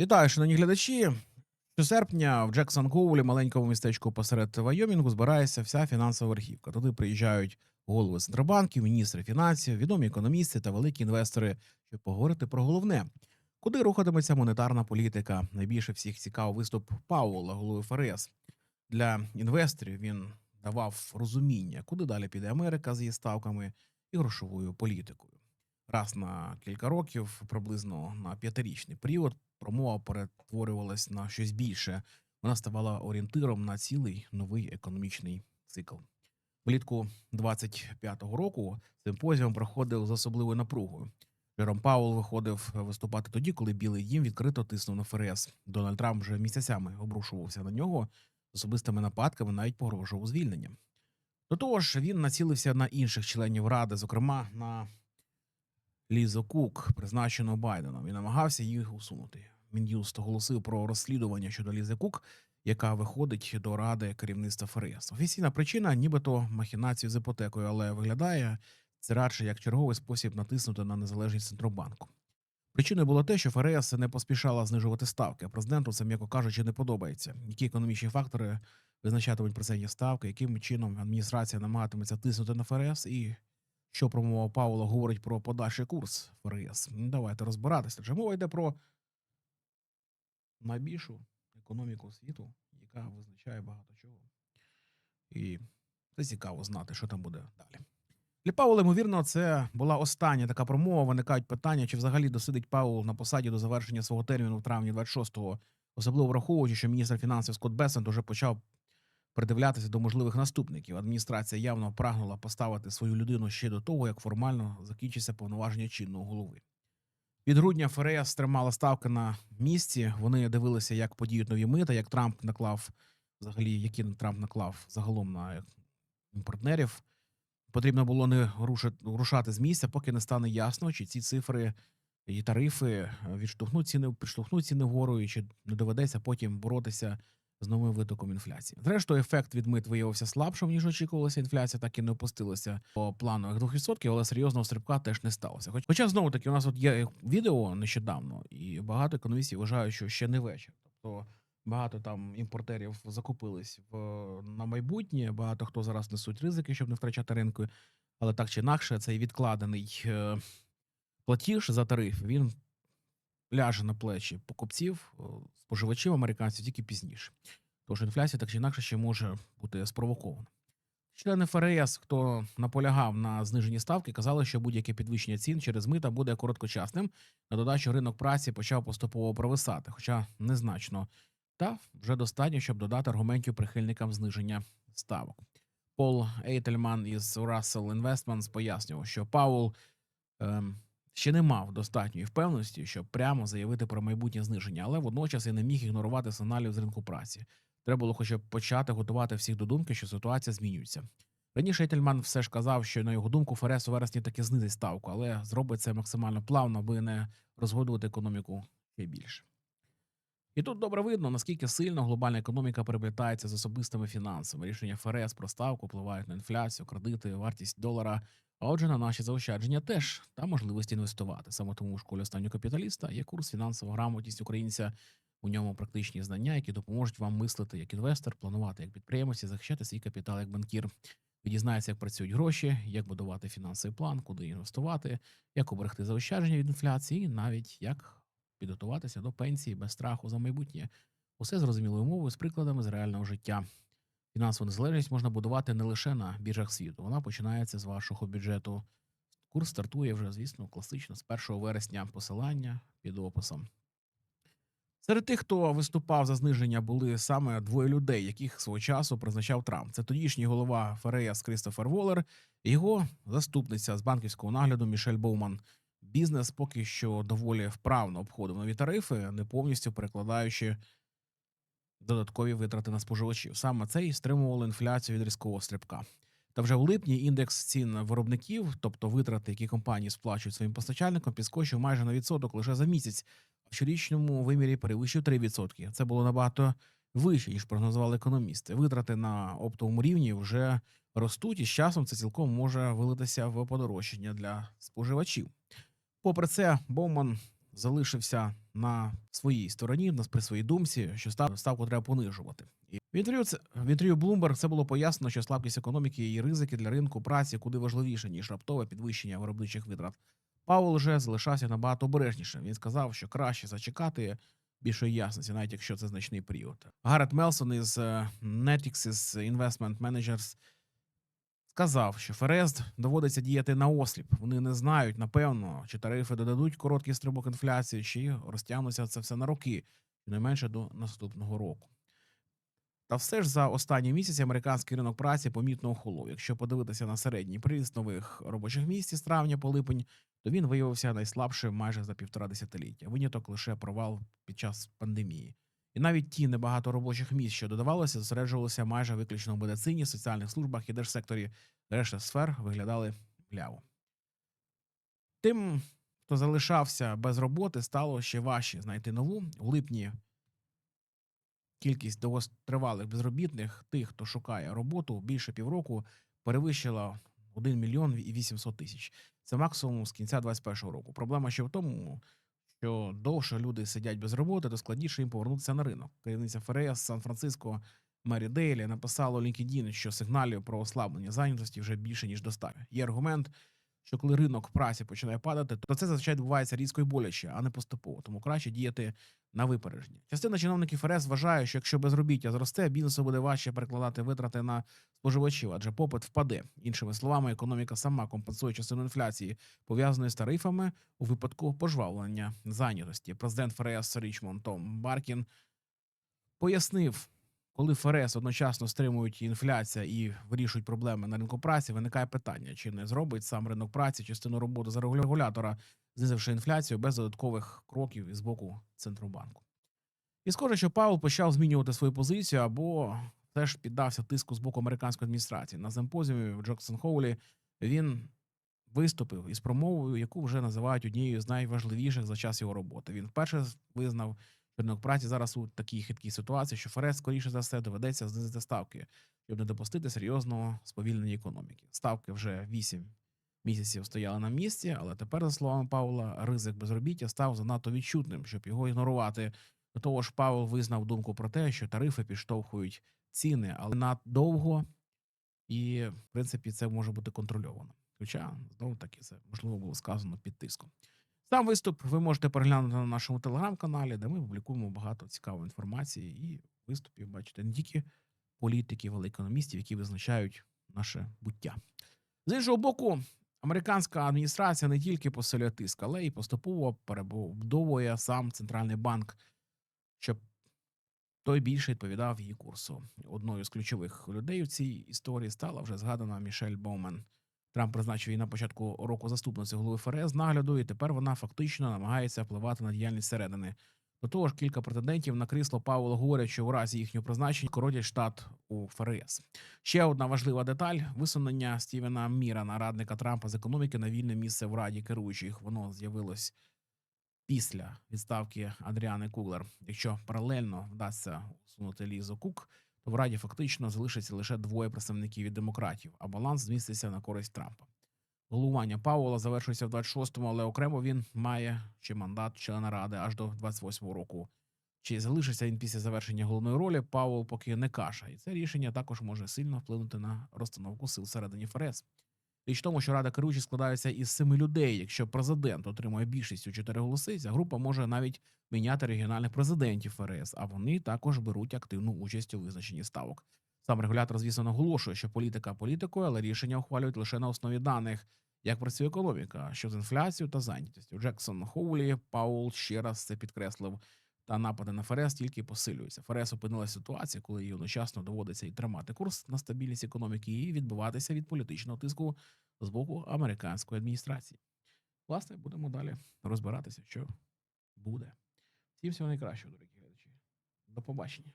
Вітаю, шановні глядачі. Щосерпня в Джексон Гоулі, маленькому містечку посеред Вайомінгу, збирається вся фінансова верхівка. Туди приїжджають голови центробанків, міністри фінансів, відомі економісти та великі інвестори, щоб поговорити про головне. Куди рухатиметься монетарна політика? Найбільше всіх цікавий виступ Паула, голови ФРС. Для інвесторів він давав розуміння, куди далі піде Америка з її ставками і грошовою політикою. Раз на кілька років, приблизно на п'ятирічний період, промова перетворювалась на щось більше. Вона ставала орієнтиром на цілий новий економічний цикл. Влітку 25-го року симпозіум проходив з особливою напругою. Жером Паул виходив виступати тоді, коли Білий Дім відкрито тиснув на ФРС. Дональд Трамп вже місяцями обрушувався на нього з особистими нападками, навіть погрожував звільненням. До того ж, він націлився на інших членів ради, зокрема на Лізу Кук, призначену Байденом, і намагався їх усунути. Мін'юст оголосив про розслідування щодо Лізи Кук, яка виходить до ради керівництва ФРС. Офіційна причина, нібито махінацію з іпотекою, але виглядає це радше як черговий спосіб натиснути на незалежність центробанку. Причиною було те, що ФРС не поспішала знижувати ставки. Президенту це, м'яко кажучи, не подобається. Які економічні фактори визначатимуть процентні ставки, яким чином адміністрація намагатиметься тиснути на ФРС, і що промова Паула говорить про подальший курс ФРС. Давайте розбиратися. Чи мова йде про найбільшу економіку світу, яка визначає багато чого. І це цікаво знати, що там буде далі. Для Паула, ймовірно, це була остання така промова. Виникають питання, чи взагалі досидить Паул на посаді до завершення свого терміну в травні 26-го, особливо враховуючи, що міністр фінансів Скотт Бесент уже почав придивлятися до можливих наступників. Адміністрація явно прагнула поставити свою людину ще до того, як формально закінчиться повноваження чинного голови. Від грудня ФРС тримала ставки на місці. Вони дивилися, як подіють нові мита, як Трамп наклав взагалі, які Трамп наклав загалом на партнерів. Потрібно було не рушити, рушати з місця, поки не стане ясно, чи ці цифри і тарифи відштовхнуть ціни, підштовхнуть ціни вгору, і чи не доведеться потім боротися з новим витоком інфляції. Зрештою, ефект від мит виявився слабшим, ніж очікувалося. Інфляція так і не опустилася по плану 2%, але серйозного стрибка теж не сталося. Хоч- Хоча знову таки у нас от є відео нещодавно, і багато економістів вважають, що ще не вечір. Тобто багато там імпортерів закупились в на майбутнє. Багато хто зараз несуть ризики, щоб не втрачати ринку. Але так чи інакше, цей відкладений е, платіж за тариф він ляже на плечі покупців, е, споживачів американців тільки пізніше. Тож інфляція так чи інакше ще може бути спровокована. Члени ФРС, хто наполягав на зниженні ставки, казали, що будь-яке підвищення цін через мита буде короткочасним. На додачу ринок праці почав поступово провисати, хоча незначно. Та вже достатньо, щоб додати аргументів прихильникам зниження ставок. Пол Ейтельман із Russell Investments пояснював, що Паул ем, ще не мав достатньої впевненості, щоб прямо заявити про майбутнє зниження, але водночас і не міг ігнорувати сигналів з ринку праці. Треба було хоча б почати готувати всіх до думки, що ситуація змінюється. Раніше Етельман все ж казав, що на його думку ФРС у вересні таки знизить ставку, але зробить це максимально плавно, аби не розгодувати економіку ще більше. І тут добре видно, наскільки сильно глобальна економіка переплітається з особистими фінансами. Рішення ФРС про ставку впливають на інфляцію, кредити, вартість долара. А отже, на наші заощадження теж та можливість інвестувати. Саме тому в школі останнього капіталіста є курс фінансова грамотність українця. У ньому практичні знання, які допоможуть вам мислити як інвестор, планувати як підприємець і захищати свій капітал як банкір. Ви як працюють гроші, як будувати фінансовий план, куди інвестувати, як оберегти заощадження від інфляції, навіть як підготуватися до пенсії без страху за майбутнє. Усе зрозумілою мовою з прикладами з реального життя. Фінансову незалежність можна будувати не лише на біржах світу. Вона починається з вашого бюджету. Курс стартує вже, звісно, класично з 1 вересня посилання під описом. Серед тих, хто виступав за зниження, були саме двоє людей, яких свого часу призначав Трамп. Це тодішній голова ФРС Крістофер Воллер і його заступниця з банківського нагляду Мішель Боуман. Бізнес поки що доволі вправно обходив нові тарифи, не повністю перекладаючи додаткові витрати на споживачів. Саме це і стримувало інфляцію від різкого стрибка. Та вже в липні індекс цін виробників, тобто витрати, які компанії сплачують своїм постачальникам, підскочив майже на відсоток лише за місяць. В щорічному вимірі перевищив 3%. Це було набагато вище, ніж прогнозували економісти. Витрати на оптовому рівні вже ростуть, і з часом це цілком може вилитися в подорожчання для споживачів. Попри це, Боуман залишився на своїй стороні, при своїй думці, що став- ставку треба понижувати. І в інтерв'ю це в інтерв'ю Bloomberg це було пояснено, що слабкість економіки і ризики для ринку праці куди важливіше ніж раптове підвищення виробничих витрат. Паул вже залишався набагато обережнішим. Він сказав, що краще зачекати більшої ясності, навіть якщо це значний період. Гаррет Мелсон із е, Netixis Investment Managers сказав, що ФРС доводиться діяти на осліп. Вони не знають, напевно, чи тарифи додадуть короткий стрибок інфляції, чи розтягнуться це все на роки, щонайменше до наступного року. Та все ж за останні місяці американський ринок праці помітно охолов. Якщо подивитися на середній приріст нових робочих місць з травня по липень, то він виявився найслабшим майже за півтора десятиліття. Виняток лише провал під час пандемії. І навіть ті небагато робочих місць, що додавалося, зосереджувалися майже виключно в медицині, соціальних службах і держсекторі. Решта сфер виглядали мляво. Тим, хто залишався без роботи, стало ще важче знайти нову. У липні кількість довготривалих безробітних, тих, хто шукає роботу, більше півроку перевищила 1 мільйон і 800 тисяч. Це максимум з кінця 2021 року. Проблема ще в тому, що довше люди сидять без роботи, то складніше їм повернутися на ринок. Керівниця ФРС Сан-Франциско Мері Дейлі написала у LinkedIn, що сигналів про ослаблення зайнятості вже більше ніж достатньо. Є аргумент, що коли ринок праці починає падати, то це зазвичай відбувається різко і боляче, а не поступово. Тому краще діяти на випередження. Частина чиновників ФРС вважає, що якщо безробіття зросте, бізнесу буде важче перекладати витрати на споживачів, адже попит впаде. Іншими словами, економіка сама компенсує частину інфляції, пов'язаної з тарифами у випадку пожвавлення зайнятості. Президент ФРС Річмонд Том Баркін пояснив. Коли ФРС одночасно стримують інфляція і вирішують проблеми на ринку праці, виникає питання, чи не зробить сам ринок праці частину роботи за регулятора, знизивши інфляцію без додаткових кроків із боку центробанку. І схоже, що Паул почав змінювати свою позицію або теж піддався тиску з боку американської адміністрації. На симпозіумі в Джексон Хоулі він виступив із промовою, яку вже називають однією з найважливіших за час його роботи. Він вперше визнав, ринок праці зараз у такій хиткій ситуації, що ФРС, скоріше за все, доведеться знизити ставки, щоб не допустити серйозного сповільнення економіки. Ставки вже 8 місяців стояли на місці, але тепер, за словами Паула, ризик безробіття став занадто відчутним, щоб його ігнорувати. До того ж, Паул визнав думку про те, що тарифи підштовхують ціни, але надовго, і в принципі це може бути контрольовано. Хоча знову таки це можливо було сказано під тиском. Сам виступ ви можете переглянути на нашому телеграм-каналі, де ми публікуємо багато цікавої інформації і виступів. Бачите, не тільки політиків, але й економістів, які визначають наше буття. З іншого боку, американська адміністрація не тільки посилює тиск, але й поступово перебудовує сам центральний банк, щоб той більше відповідав її курсу. Одною з ключових людей у цій історії стала вже згадана Мішель Боумен. Трамп призначив її на початку року заступницею голови ФРС нагляду, і тепер вона фактично намагається впливати на діяльність середини. До того ж, кілька претендентів на крісло Паула говорять, що у разі їхнього призначення коротять штат у ФРС. Ще одна важлива деталь: висунення Стівена Мірана, радника Трампа з економіки на вільне місце в раді керуючих. Воно з'явилось після відставки Адріани Куглер. Якщо паралельно вдасться усунути Лізу Кук, то в раді фактично залишиться лише двоє представників від демократів, а баланс зміститься на користь Трампа. Головування Паула завершується в 26-му, але окремо він має ще мандат члена ради аж до 28-го року. Чи залишиться він після завершення головної ролі, Пауел поки не каша, і це рішення також може сильно вплинути на розстановку сил всередині ФРС. Річ тому, що рада керуючих складається із семи людей. Якщо президент отримує більшість у чотири голоси, ця група може навіть міняти регіональних президентів ФРС, а вони також беруть активну участь у визначенні ставок. Сам регулятор, звісно, наголошує, що політика політикою, але рішення ухвалюють лише на основі даних, як працює економіка, що з інфляцією та зайнятістю. Джексон Хоулі Паул ще раз це підкреслив. Та напади на ФРС тільки посилюються. ФРС опинилася ситуація, коли їй одночасно доводиться і тримати курс на стабільність економіки, і відбиватися від політичного тиску з боку американської адміністрації. Власне, будемо далі розбиратися, що буде. Всім всього найкращого, дорогі глядачі. До побачення.